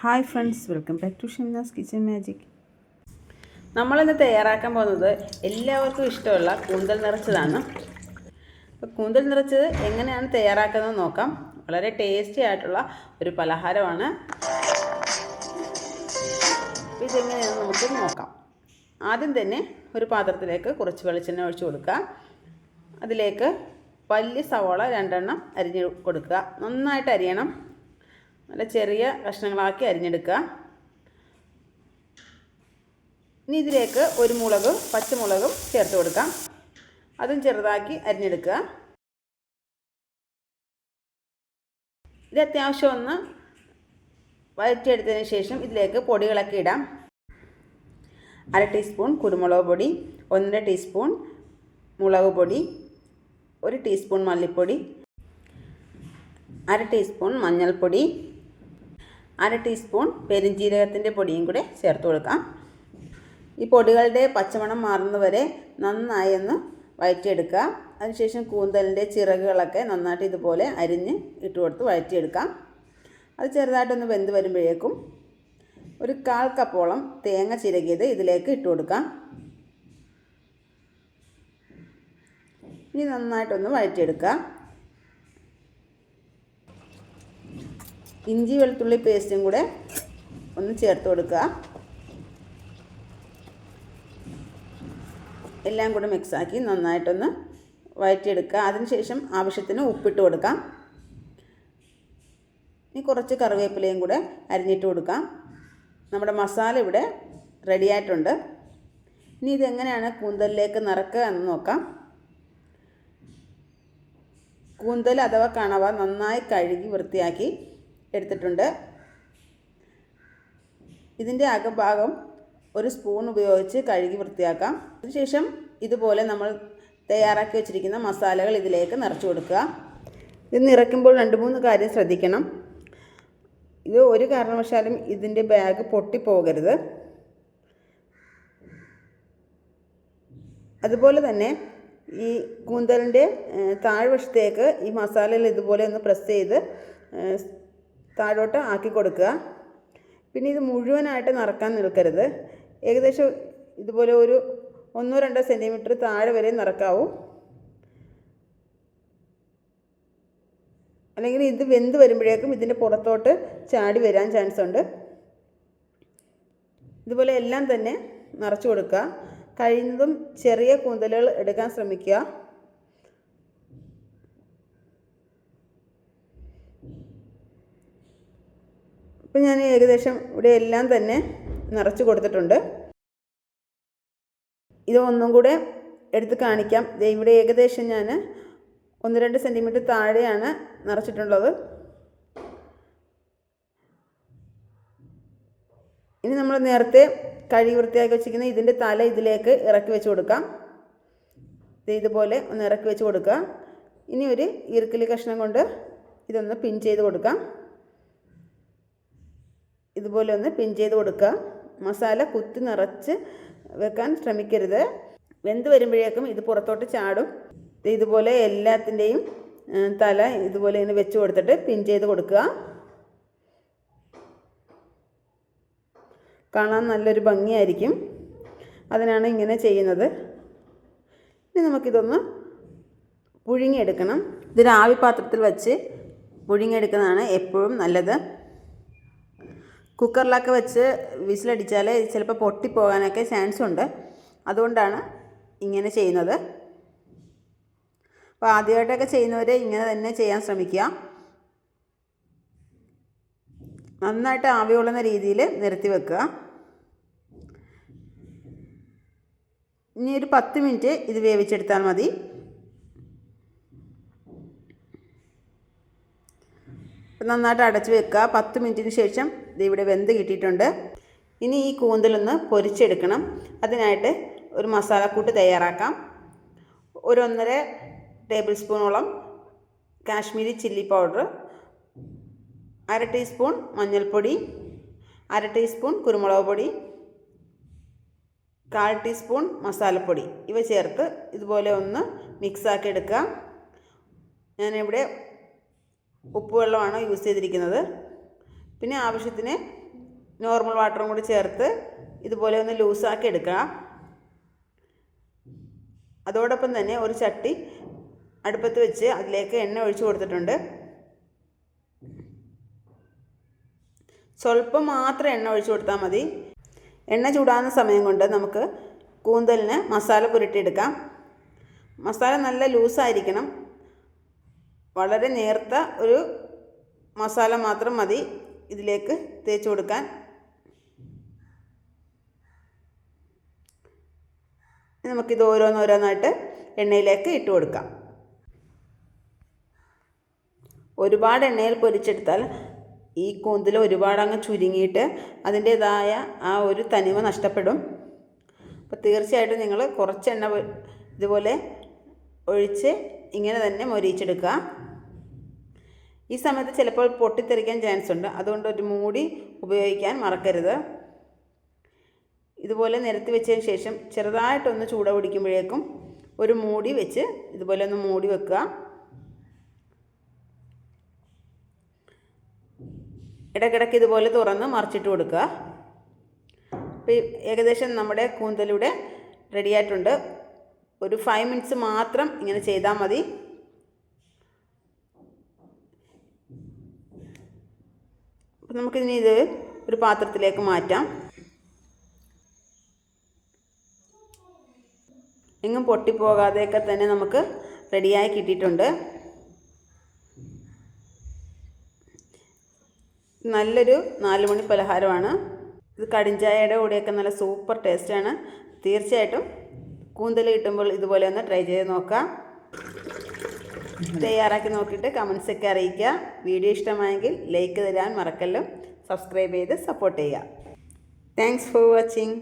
Hi friends welcome back to Shimnas kitchen magic നമ്മളിന്ന് തയ്യാറാക്കാൻ പോകുന്നത് എല്ലാവർക്കും ഇഷ്ടമുള്ള കൂന്തൽ നിറച്ചതാണ്. അപ്പോൾ കൂന്തൽ നിറച്ചത് എങ്ങനെയാണ് തയ്യാറാക്കുന്നത് നോക്കാം. വളരെ ടേസ്റ്റി ആയിട്ടുള്ള ഒരു പലഹാരമാണ്. ഇതെങ്ങനെയാണെന്ന് നമുക്ക് നോക്കാം. ആദ്യം തന്നെ ഒരു പാത്രത്തിലേക്ക് കുറച്ച് വെളിച്ചെണ്ണ ഒഴിച്ച് കൊടുക്കുക. അതിലേക്ക് വലിയ സവോള രണ്ടെണ്ണം അരിഞ്ഞ് കൊടുക്കുക. നന്നായിട്ട് അരിയണം. നല്ല ചെറിയ കഷ്ണങ്ങളാക്കി അരിഞ്ഞെടുക്കുക. ഇനി ഇതിലേക്ക് ഒരു മുളക് പച്ചമുളകും ചേർത്ത് കൊടുക്കാം. അതും ചെറുതാക്കി അരിഞ്ഞെടുക്കുക. ഇത് അത്യാവശ്യം ഒന്ന് വഴറ്റിയെടുത്തതിന് ശേഷം ഇതിലേക്ക് പൊടികളൊക്കെ ഇടാം. അര ടീസ്പൂൺ കുരുമുളക് പൊടി ഒന്നര ടീസ്പൂൺ മുളക് പൊടി ഒരു ടീസ്പൂൺ മല്ലിപ്പൊടി അര ടീസ്പൂൺ മഞ്ഞൾപ്പൊടി അര ടീസ്പൂൺ പെരിഞ്ജീരകത്തിന്റെ പൊടിയും കൂടെ ചേർത്ത് കൊടുക്കാം. ഈ പൊടികളുടെ പച്ചമണം മാറുന്നവരെ നന്നായി ഒന്ന് വഴറ്റിയെടുക്കുക. അതിനുശേഷം കൂന്തലിന്റെ ചിറകുകളൊക്കെ നന്നായിട്ട് ഇതുപോലെ അരിഞ്ഞ് ഇട്ട് കൊടുത്ത് വഴറ്റിയെടുക്കാം. അത് ചെറുതായിട്ടൊന്ന് വെന്ത് വരുമ്പോഴേക്കും ഒരു കാൽ കപ്പോളം തേങ്ങ ചിരകിയത് ഇതിലേക്ക് ഇട്ട് കൊടുക്കാം. ഇനി നന്നായിട്ടൊന്ന് വഴറ്റിയെടുക്കുക. ഇഞ്ചി വെളുത്തുള്ളി പേസ്റ്റും കൂടെ ഒന്ന് ചേർത്ത് കൊടുക്കുക. എല്ലാം കൂടെ മിക്സാക്കി നന്നായിട്ടൊന്ന് വഴറ്റിയെടുക്കുക അതിനുശേഷം ആവശ്യത്തിന് ഉപ്പിട്ട് കൊടുക്കാം ഇനി കുറച്ച് കറിവേപ്പിലയും കൂടെ അരിഞ്ഞിട്ട് കൊടുക്കാം നമ്മുടെ മസാല ഇവിടെ റെഡി ആയിട്ടുണ്ട്. ഇനി ഇതെങ്ങനെയാണ് കൂന്തലിലേക്ക് നിറക്കുക എന്ന് നോക്കാം. കൂന്തൽ അഥവാ കണവ നന്നായി കഴുകി വൃത്തിയാക്കി എടുത്തിട്ടുണ്ട്. ഇതിന്റെ അകഭാഗം ഒരു സ്പൂൺ ഉപയോഗിച്ച് കഴുകി വൃത്തിയാക്കാം. അതിനുശേഷം ഇതുപോലെ നമ്മൾ തയ്യാറാക്കി വെച്ചിരിക്കുന്ന മസാലകൾ ഇതിലേക്ക് നിറച്ചു കൊടുക്കുക. ഇത് നിറയ്ക്കുമ്പോൾ രണ്ട് മൂന്ന് കാര്യം ശ്രദ്ധിക്കണം. ഇത് ഒരു കാരണവശാലും ഇതിന്റെ ബാഗ് പൊട്ടിപ്പോകരുത്. അതുപോലെ തന്നെ ഈ കൂന്തലിന്റെ താഴ്വശത്തേക്ക് ഈ മസാലയിൽ ഇതുപോലെ ഒന്ന് പ്രസ് ചെയ്ത് താഴോട്ട് ആക്കി കൊടുക്കുക. പിന്നെ ഇത് മുഴുവനായിട്ട് നിറക്കാൻ നിൽക്കരുത്. ഏകദേശം ഇതുപോലെ ഒരു ഒന്നോ രണ്ടോ സെന്റിമീറ്റർ താഴെ വരെ നിറക്കാവൂ. അല്ലെങ്കിൽ ഇത് വെന്ത് വരുമ്പോഴേക്കും ഇതിന്റെ പുറത്തോട്ട് ചാടി വരാൻ ചാൻസ് ഉണ്ട്. ഇതുപോലെ എല്ലാം തന്നെ നിറച്ചു കൊടുക്കുക. കഴിയുന്നതും ചെറിയ കൂന്തലുകൾ എടുക്കാൻ ശ്രമിക്കുക. ഇപ്പം ഞാൻ ഏകദേശം ഇവിടെ എല്ലാം തന്നെ നിറച്ച് കൊടുത്തിട്ടുണ്ട്. ഇത് ഒന്നും കൂടെ എടുത്ത് കാണിക്കാം. ഇവിടെ ഏകദേശം ഞാൻ ഒന്ന് രണ്ട് സെന്റിമീറ്റർ താഴെയാണ് നിറച്ചിട്ടുള്ളത്. ഇനി നമ്മൾ നേരത്തെ കഴുകി വൃത്തിയാക്കി വെച്ചിരിക്കുന്ന ഇതിന്റെ തല ഇതിലേക്ക് ഇറക്കി വെച്ച് കൊടുക്കാം. ഇതുപോലെ ഒന്ന് ഇറക്കി വെച്ച് കൊടുക്കുക. ഇനി ഒരു ഇറുക്കലി കഷ്ണം കൊണ്ട് ഇതൊന്ന് പിൻ ചെയ്ത് കൊടുക്കാം. ഇതുപോലെ ഒന്ന് പിൻ ചെയ്ത് കൊടുക്കുക. മസാല കുത്തി നിറച്ച് വെക്കാൻ ശ്രമിക്കരുത്. വെന്ത് വരുമ്പോഴേക്കും ഇത് പുറത്തോട്ട് ചാടും. ഇതുപോലെ എല്ലാത്തിന്റെയും തല ഇതുപോലെ ഇങ്ങനെ വെച്ച് കൊടുത്തിട്ട് പിൻ ചെയ്ത് കൊടുക്കുക. കാണാൻ നല്ലൊരു ഭംഗിയായിരിക്കും. അതിനാണ് ഇങ്ങനെ ചെയ്യുന്നത്. ഇനി നമുക്കിതൊന്ന് പുഴുങ്ങിയെടുക്കണം. ഇതൊരു ആവി പാത്രത്തിൽ വെച്ച് പുഴുങ്ങിയെടുക്കുന്നതാണ് എപ്പോഴും നല്ലത്. കുക്കറിലൊക്കെ വെച്ച് വിസിലടിച്ചാൽ ചിലപ്പോൾ പൊട്ടിപ്പോകാനൊക്കെ ചാൻസ് ഉണ്ട്. അതുകൊണ്ടാണ് ഇങ്ങനെ ചെയ്യുന്നത്. അപ്പോൾ ആദ്യമായിട്ടൊക്കെ ചെയ്യുന്നവർ ഇങ്ങനെ തന്നെ ചെയ്യാൻ ശ്രമിക്കുക. നന്നായിട്ട് ആവി കൊള്ളുന്ന രീതിയിൽ നിരത്തി വെക്കുക. ഇനി ഒരു പത്ത് മിനിറ്റ് ഇത് വേവിച്ചെടുത്താൽ മതി. നന്നായിട്ട് അടച്ച് വെക്കുക. പത്ത് മിനിറ്റിന് ശേഷം ഇത് ഇവിടെ വെന്ത് കിട്ടിയിട്ടുണ്ട്. ഇനി ഈ കൂന്തലൊന്ന് പൊരിച്ചെടുക്കണം. അതിനായിട്ട് ഒരു മസാലക്കൂട്ട് തയ്യാറാക്കാം. ഒരു ഒന്നര ടേബിൾ സ്പൂണോളം കാശ്മീരി ചില്ലി പൗഡർ അര ടീസ്പൂൺ മഞ്ഞൾപ്പൊടി അര ടീസ്പൂൺ കുരുമുളക് പൊടി കാൽ ടീസ്പൂൺ മസാലപ്പൊടി. ഇവ ചേർത്ത് ഇതുപോലെ ഒന്ന് മിക്സാക്കി എടുക്കുക ഞാനിവിടെ ഉപ്പുവെള്ളമാണ് യൂസ് ചെയ്തിരിക്കുന്നത്. പിന്നെ ആവശ്യത്തിന് നോർമൽ വാട്ടറും കൂടി ചേർത്ത് ഇതുപോലെ ഒന്ന് ലൂസാക്കി എടുക്കുക അതോടൊപ്പം തന്നെ ഒരു ചട്ടി അടുപ്പത്ത് വെച്ച് അതിലേക്ക് എണ്ണ ഒഴിച്ചു കൊടുത്തിട്ടുണ്ട്. സ്വല്പം മാത്രം എണ്ണ ഒഴിച്ചു കൊടുത്താൽ മതി. എണ്ണ ചൂടാകുന്ന സമയം കൊണ്ട് നമുക്ക് കൂന്തലിന് മസാല പുരട്ടിയെടുക്കാം. മസാല നല്ല ലൂസായിരിക്കണം വളരെ നേർത്ത ഒരു മസാല മാത്രം മതി. ഇതിലേക്ക് തേച്ച് കൊടുക്കാൻ. നമുക്കിത് ഓരോന്നോരോന്നായിട്ട് എണ്ണയിലേക്ക് ഇട്ട് കൊടുക്കാം. ഒരുപാട് എണ്ണയിൽ പൊരിച്ചെടുത്താൽ ഈ കൂന്തൽ ഒരുപാട് അങ്ങ് ചുരുങ്ങിയിട്ട് അതിന്റേതായ ആ ഒരു തനിമ നഷ്ടപ്പെടും. അപ്പോൾ തീർച്ചയായിട്ടും നിങ്ങൾ കുറച്ച് എണ്ണ ഇതുപോലെ ഒഴിച്ച് ഇങ്ങനെ തന്നെ മൊരിയിച്ചെടുക്കുക. ഈ സമയത്ത് ചിലപ്പോൾ പൊട്ടിത്തെറിക്കാൻ ചാൻസ് ഉണ്ട്. അതുകൊണ്ട് ഒരു മൂടി ഉപയോഗിക്കാൻ മറക്കരുത്. ഇതുപോലെ നിരത്തി വെച്ചതിന് ശേഷം ചെറുതായിട്ടൊന്ന് ചൂട പിടിക്കുമ്പോഴേക്കും ഒരു മൂടി വെച്ച് ഇതുപോലെ ഒന്ന് മൂടി വെക്കുക. ഇടയ്ക്കിടയ്ക്ക് ഇതുപോലെ തുറന്ന് മറിച്ചിട്ട് കൊടുക്കുക. അപ്പോൾ ഏകദേശം നമ്മുടെ കൂന്തലിവിടെ റെഡി ആയിട്ടുണ്ട്. ഒരു ഫൈവ് മിനിറ്റ്സ് മാത്രം ഇങ്ങനെ ചെയ്താൽ മതി. അപ്പം നമുക്കിനി ഇത് ഒരു പാത്രത്തിലേക്ക് മാറ്റാം. എങ്ങും പൊട്ടിപ്പോകാതെയൊക്കെ തന്നെ നമുക്ക് റെഡിയായി കിട്ടിയിട്ടുണ്ട്. നല്ലൊരു നാലുമണി പലഹാരമാണ്. ഇത് കടിഞ്ചായയുടെ കൂടെയൊക്കെ നല്ല സൂപ്പർ ടേസ്റ്റാണ് തീർച്ചയായിട്ടും കൂന്തൽ കിട്ടുമ്പോൾ ഇതുപോലെ ഒന്ന് ട്രൈ ചെയ്ത് നോക്കാം. തയ്യാറാക്കി നോക്കിയിട്ട് കമൻസൊക്കെ അറിയിക്കുക. വീഡിയോ ഇഷ്ടമായെങ്കിൽ ലൈക്ക് തരാൻ മറക്കല്ലോ. സബ്സ്ക്രൈബ് ചെയ്ത് സപ്പോർട്ട് ചെയ്യുക. Thanks for watching